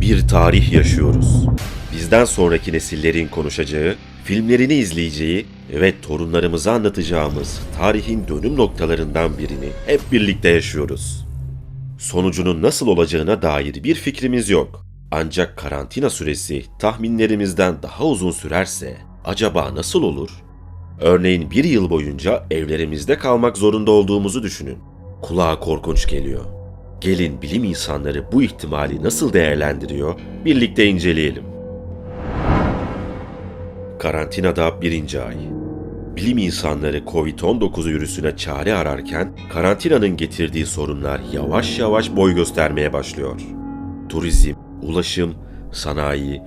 Bir tarih yaşıyoruz. Bizden sonraki nesillerin konuşacağı, filmlerini izleyeceği ve torunlarımıza anlatacağımız tarihin dönüm noktalarından birini hep birlikte yaşıyoruz. Sonucunun nasıl olacağına dair bir fikrimiz yok. Ancak karantina süresi tahminlerimizden daha uzun sürerse acaba nasıl olur? Örneğin bir yıl boyunca evlerimizde kalmak zorunda olduğumuzu düşünün. Kulağa korkunç geliyor. Gelin bilim insanları bu ihtimali nasıl değerlendiriyor birlikte inceleyelim. Karantinada birinci ay. Bilim insanları Covid-19 virüsüne çare ararken karantinanın getirdiği sorunlar yavaş yavaş boy göstermeye başlıyor. Turizm, ulaşım, sanayi,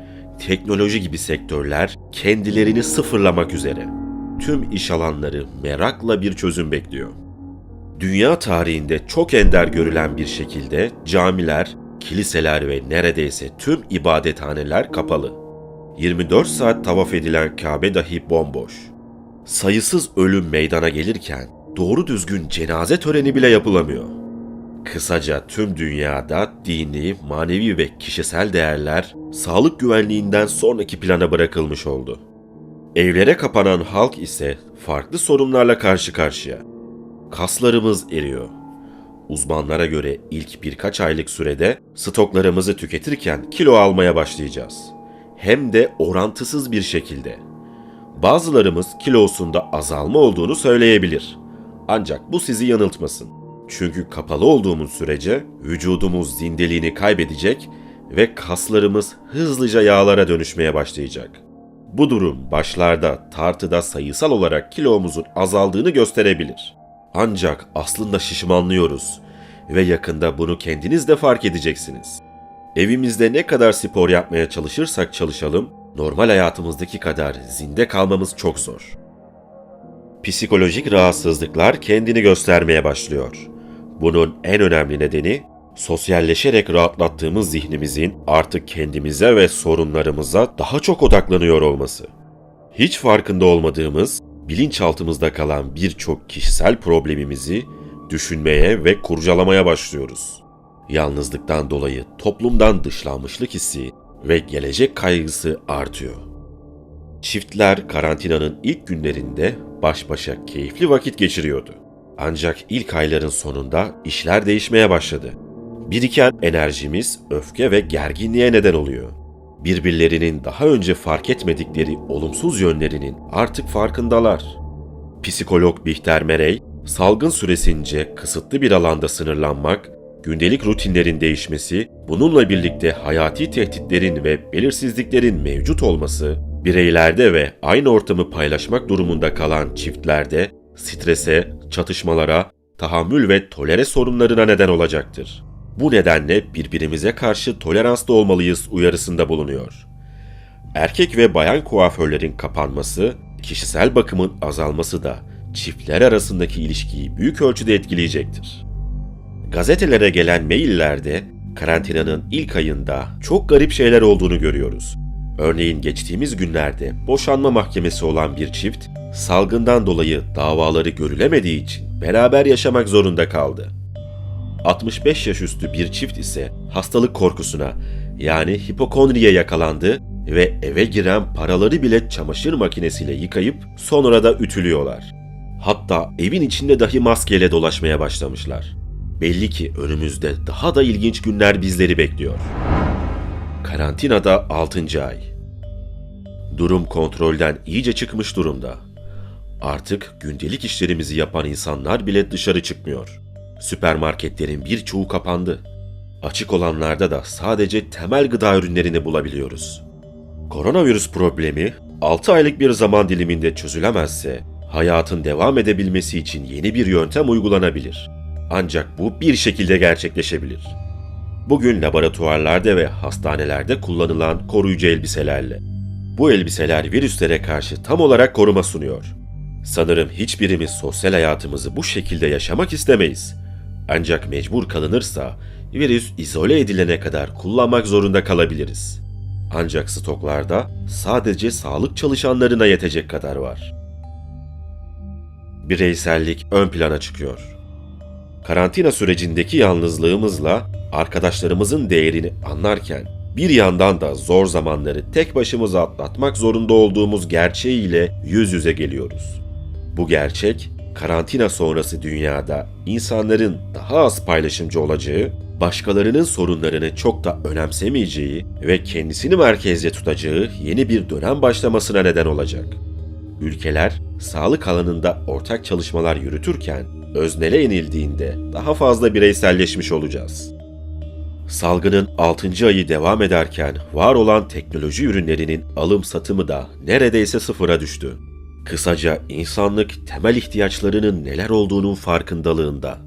teknoloji gibi sektörler kendilerini sıfırlamak üzere. Tüm iş alanları merakla bir çözüm bekliyor. Dünya tarihinde çok ender görülen bir şekilde camiler, kiliseler ve neredeyse tüm ibadethaneler kapalı. 24 saat tavaf edilen Kabe dahi bomboş. Sayısız ölüm meydana gelirken doğru düzgün cenaze töreni bile yapılamıyor. Kısaca tüm dünyada dini, manevi ve kişisel değerler sağlık güvenliğinden sonraki plana bırakılmış oldu. Evlere kapanan halk ise farklı sorunlarla karşı karşıya. Kaslarımız eriyor. Uzmanlara göre ilk birkaç aylık sürede stoklarımızı tüketirken kilo almaya başlayacağız. Hem de orantısız bir şekilde. Bazılarımız kilosunda azalma olduğunu söyleyebilir. Ancak bu sizi yanıltmasın. Çünkü kapalı olduğumuz sürece vücudumuz zindeliğini kaybedecek ve kaslarımız hızlıca yağlara dönüşmeye başlayacak. Bu durum başlarda tartıda sayısal olarak kilomuzun azaldığını gösterebilir. Ancak aslında şişmanlıyoruz ve yakında bunu kendiniz de fark edeceksiniz. Evimizde ne kadar spor yapmaya çalışırsak çalışalım, normal hayatımızdaki kadar zinde kalmamız çok zor. Psikolojik rahatsızlıklar kendini göstermeye başlıyor. Bunun en önemli nedeni sosyalleşerek rahatlattığımız zihnimizin artık kendimize ve sorunlarımıza daha çok odaklanıyor olması. Hiç farkında olmadığımız, bilinçaltımızda kalan birçok kişisel problemimizi düşünmeye ve kurcalamaya başlıyoruz. Yalnızlıktan dolayı toplumdan dışlanmışlık hissi ve gelecek kaygısı artıyor. Çiftler karantinanın ilk günlerinde baş başa keyifli vakit geçiriyordu. Ancak ilk ayların sonunda işler değişmeye başladı. Biriken enerjimiz öfke ve gerginliğe neden oluyor. Birbirlerinin daha önce fark etmedikleri olumsuz yönlerinin artık farkındalar. Psikolog Bihter Merey, salgın süresince kısıtlı bir alanda sınırlanmak, gündelik rutinlerin değişmesi, bununla birlikte hayati tehditlerin ve belirsizliklerin mevcut olması, bireylerde ve aynı ortamı paylaşmak durumunda kalan çiftlerde strese, çatışmalara, tahammül ve tolere sorunlarına neden olacaktır. Bu nedenle birbirimize karşı toleranslı olmalıyız uyarısında bulunuyor. Erkek ve bayan kuaförlerin kapanması, kişisel bakımın azalması da çiftler arasındaki ilişkiyi büyük ölçüde etkileyecektir. Gazetelere gelen maillerde karantinanın ilk ayında çok garip şeyler olduğunu görüyoruz. Örneğin geçtiğimiz günlerde boşanma mahkemesi olan bir çift salgından dolayı davaları görülemediği için beraber yaşamak zorunda kaldı. 65 yaş üstü bir çift ise hastalık korkusuna yani hipokondriye yakalandı ve eve giren paraları bile çamaşır makinesiyle yıkayıp sonra da ütülüyorlar. Hatta evin içinde dahi maskeyle dolaşmaya başlamışlar. Belli ki önümüzde daha da ilginç günler bizleri bekliyor. Karantinada 6. ay. Durum kontrolden iyice çıkmış durumda. Artık gündelik işlerimizi yapan insanlar bile dışarı çıkmıyor. Süpermarketlerin birçoğu kapandı. Açık olanlarda da sadece temel gıda ürünlerini bulabiliyoruz. Koronavirüs problemi 6 aylık bir zaman diliminde çözülemezse hayatın devam edebilmesi için yeni bir yöntem uygulanabilir. Ancak bu bir şekilde gerçekleşebilir. Bugün laboratuvarlarda ve hastanelerde kullanılan koruyucu elbiselerle. Bu elbiseler virüslere karşı tam olarak koruma sunuyor. Sanırım hiçbirimiz sosyal hayatımızı bu şekilde yaşamak istemeyiz. Ancak mecbur kalınırsa virüs izole edilene kadar kullanmak zorunda kalabiliriz. Ancak stoklarda sadece sağlık çalışanlarına yetecek kadar var. Bireysellik ön plana çıkıyor. Karantina sürecindeki yalnızlığımızla arkadaşlarımızın değerini anlarken bir yandan da zor zamanları tek başımıza atlatmak zorunda olduğumuz gerçeğiyle yüz yüze geliyoruz. Bu gerçek karantina sonrası dünyada insanların daha az paylaşımcı olacağı, başkalarının sorunlarını çok da önemsemeyeceği ve kendisini merkezde tutacağı yeni bir dönem başlamasına neden olacak. Ülkeler sağlık alanında ortak çalışmalar yürütürken öznele inildiğinde daha fazla bireyselleşmiş olacağız. Salgının 6. ayı devam ederken var olan teknoloji ürünlerinin alım satımı da neredeyse sıfıra düştü. Kısaca insanlık temel ihtiyaçlarının neler olduğunun farkındalığında.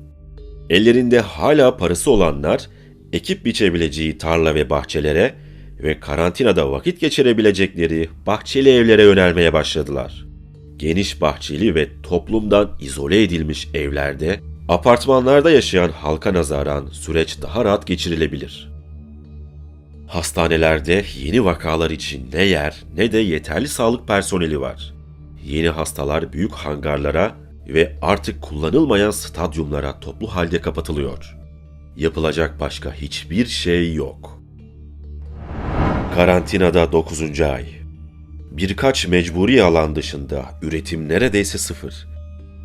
Ellerinde hala parası olanlar ekip biçebileceği tarla ve bahçelere ve karantinada vakit geçirebilecekleri bahçeli evlere yönelmeye başladılar. Geniş bahçeli ve toplumdan izole edilmiş evlerde, apartmanlarda yaşayan halka nazaran süreç daha rahat geçirilebilir. Hastanelerde yeni vakalar için ne yer ne de yeterli sağlık personeli var. Yeni hastalar büyük hangarlara ve artık kullanılmayan stadyumlara toplu halde kapatılıyor. Yapılacak başka hiçbir şey yok. Karantinada 9. ay. Birkaç mecburi alan dışında üretim neredeyse sıfır.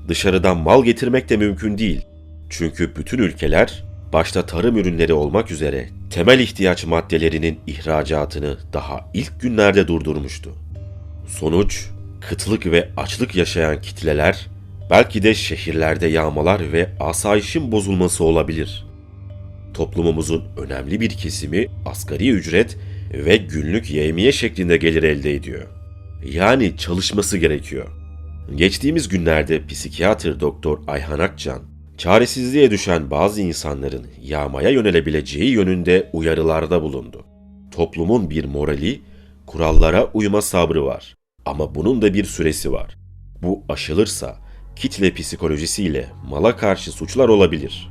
Dışarıdan mal getirmek de mümkün değil. Çünkü bütün ülkeler başta tarım ürünleri olmak üzere temel ihtiyaç maddelerinin ihracatını daha ilk günlerde durdurmuştu. Sonuç, kıtlık ve açlık yaşayan kitleler, belki de şehirlerde yağmalar ve asayişin bozulması olabilir. Toplumumuzun önemli bir kesimi asgari ücret ve günlük yevmiye şeklinde gelir elde ediyor. Yani çalışması gerekiyor. Geçtiğimiz günlerde psikiyatr doktor Ayhan Akcan, çaresizliğe düşen bazı insanların yağmaya yönelebileceği yönünde uyarılarda bulundu. Toplumun bir morali, kurallara uyma sabrı var. Ama bunun da bir süresi var. Bu aşılırsa kitle psikolojisiyle mala karşı suçlar olabilir.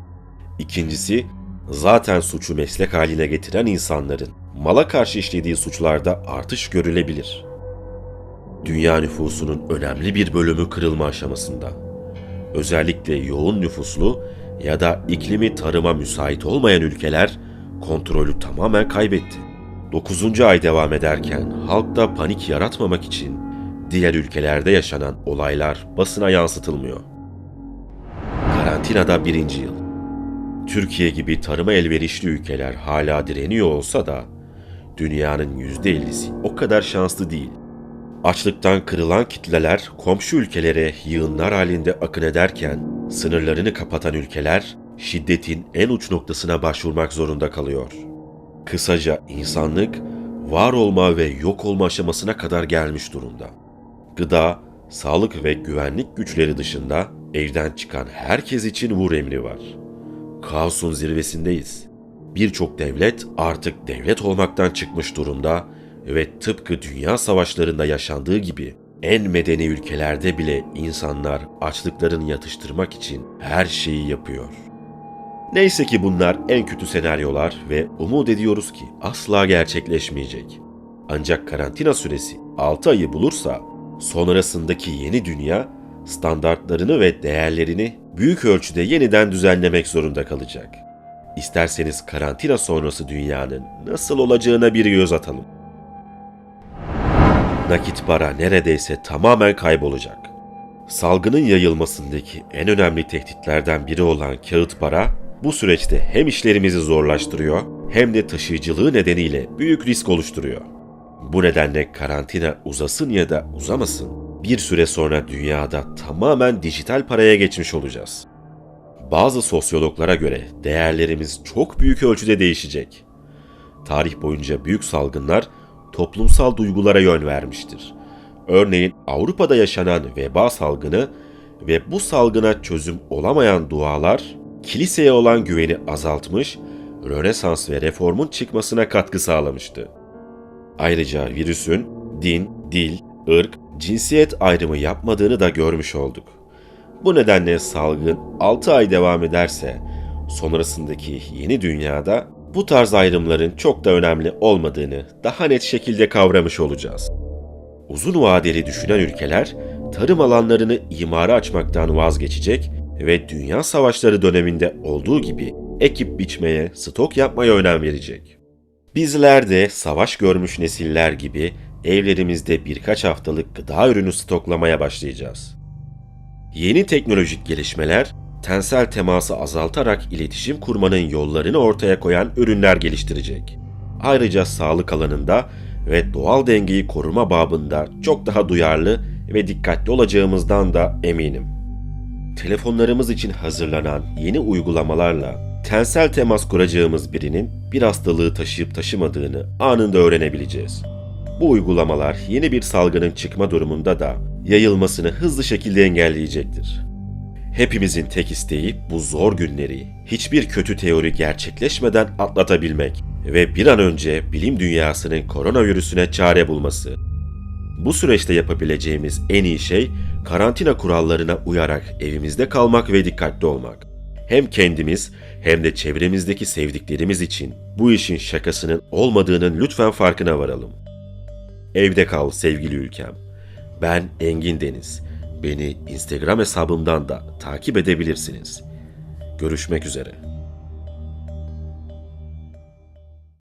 İkincisi, zaten suçu meslek haline getiren insanların mala karşı işlediği suçlarda artış görülebilir. Dünya nüfusunun önemli bir bölümü kırılma aşamasında. Özellikle yoğun nüfuslu ya da iklimi tarıma müsait olmayan ülkeler kontrolü tamamen kaybetti. 9. ay devam ederken halkta panik yaratmamak için diğer ülkelerde yaşanan olaylar basına yansıtılmıyor. Karantinada birinci yıl. Türkiye gibi tarıma elverişli ülkeler hala direniyor olsa da dünyanın %50'si o kadar şanslı değil. Açlıktan kırılan kitleler komşu ülkelere yığınlar halinde akın ederken sınırlarını kapatan ülkeler şiddetin en uç noktasına başvurmak zorunda kalıyor. Kısaca insanlık var olma ve yok olma aşamasına kadar gelmiş durumda. Gıda, sağlık ve güvenlik güçleri dışında evden çıkan herkes için vur emri var. Kaosun zirvesindeyiz. Birçok devlet artık devlet olmaktan çıkmış durumda ve tıpkı dünya savaşlarında yaşandığı gibi en medeni ülkelerde bile insanlar açlıklarını yatıştırmak için her şeyi yapıyor. Neyse ki bunlar en kötü senaryolar ve umut ediyoruz ki asla gerçekleşmeyecek. Ancak karantina süresi 6 ayı bulursa sonrasındaki yeni dünya standartlarını ve değerlerini büyük ölçüde yeniden düzenlemek zorunda kalacak. İsterseniz karantina sonrası dünyanın nasıl olacağına bir göz atalım. Nakit para neredeyse tamamen kaybolacak. Salgının yayılmasındaki en önemli tehditlerden biri olan kağıt para bu süreçte hem işlerimizi zorlaştırıyor hem de taşıyıcılığı nedeniyle büyük risk oluşturuyor. Bu nedenle karantina uzasın ya da uzamasın bir süre sonra dünyada tamamen dijital paraya geçmiş olacağız. Bazı sosyologlara göre değerlerimiz çok büyük ölçüde değişecek. Tarih boyunca büyük salgınlar toplumsal duygulara yön vermiştir. Örneğin Avrupa'da yaşanan veba salgını ve bu salgına çözüm olamayan dualar kiliseye olan güveni azaltmış, Rönesans ve reformun çıkmasına katkı sağlamıştı. Ayrıca virüsün din, dil, ırk, cinsiyet ayrımı yapmadığını da görmüş olduk. Bu nedenle salgın 6 ay devam ederse sonrasındaki yeni dünyada Bu tarz ayrımların çok da önemli olmadığını daha net şekilde kavramış olacağız. Uzun vadeli düşünen ülkeler tarım alanlarını imara açmaktan vazgeçecek ve dünya savaşları döneminde olduğu gibi ekip biçmeye, stok yapmaya önem verecek. Bizler de savaş görmüş nesiller gibi evlerimizde birkaç haftalık gıda ürünü stoklamaya başlayacağız. Yeni teknolojik gelişmeler, tensel teması azaltarak iletişim kurmanın yollarını ortaya koyan ürünler geliştirecek. Ayrıca sağlık alanında ve doğal dengeyi koruma babında çok daha duyarlı ve dikkatli olacağımızdan da eminim. Telefonlarımız için hazırlanan yeni uygulamalarla tensel temas kuracağımız birinin bir hastalığı taşıyıp taşımadığını anında öğrenebileceğiz. Bu uygulamalar yeni bir salgının çıkma durumunda da yayılmasını hızlı şekilde engelleyecektir. Hepimizin tek isteği bu zor günleri hiçbir kötü teori gerçekleşmeden atlatabilmek ve bir an önce bilim dünyasının koronavirüsüne çare bulması. Bu süreçte yapabileceğimiz en iyi şey karantina kurallarına uyarak evimizde kalmak ve dikkatli olmak. Hem kendimiz hem de çevremizdeki sevdiklerimiz için bu işin şakasının olmadığının lütfen farkına varalım. Evde kal sevgili ülkem. Ben Engin Deniz. Beni Instagram hesabımdan da takip edebilirsiniz. Görüşmek üzere.